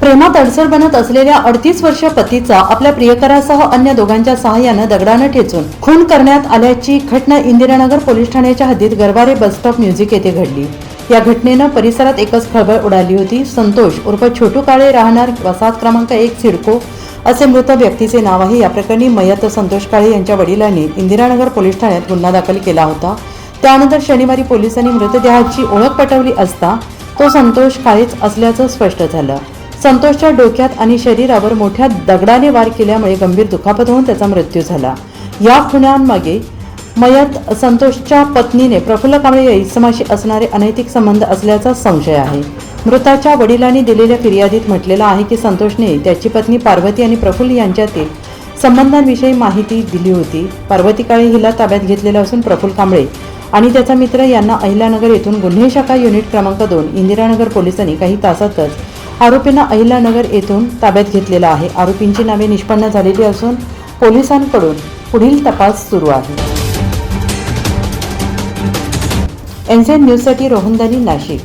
प्रेमात अडसर बनत असलेल्या अडतीस वर्ष पतीचा आपल्या प्रियकरासह अन्य दोघांच्या सहाय्यानं दगडानं ठेचून खून करण्यात आल्याची घटना इंदिरानगर पोलीस ठाण्याच्या हद्दीत गरवारे बसस्टॉप म्युझिक येथे घडली. या घटनेनं परिसरात एकच खळबळ उडाली होती. संतोष उर्फ छोटू काळे राहणार वसाहत क्रमांक एक सिडको असे मृत व्यक्तीचे नाव आहे या प्रकरणी मयत संतोष काळे यांच्या वडिलांनी इंदिरानगर पोलीस ठाण्यात गुन्हा दाखल केला होता. त्यानंतर शनिवारी पोलिसांनी मृतदेहाची ओळख पटवली असता तो संतोष काळेच असल्याचं स्पष्ट झालं. संतोषच्या डोक्यात आणि शरीरावर मोठ्या दगडाने वार केल्यामुळे गंभीर दुखापत होऊन त्याचा मृत्यू झाला. या खुण्यांमागे मयत संतोषच्या पत्नीने प्रफुल्ल कांबळे या इसमाशी असणारे अनैतिक संबंध असल्याचा संशय आहे. मृताच्या वडिलांनी दिलेल्या फिर्यादीत म्हटलेलं आहे की संतोषने त्याची पत्नी पार्वती आणि प्रफुल्ल यांच्यातील संबंधांविषयी माहिती दिली होती. पार्वती काळे हिला ताब्यात घेतलेला असून प्रफुल्ल कांबळे आणि त्याचा मित्र यांना अहिल्यानगर येथून गुन्हे शाखा युनिट क्रमांक दोन इंदिरानगर पोलिसांनी काही तासातच आरोपींना अहिल्यानगर येथून ताब्यात घेतलेला आहे. आरोपींची नावे निष्पन्न झालेली असून पोलिसांकडून पुढील तपास सुरू आहे. एनसेन न्यूजसाठी रोहनदानी नाशिक.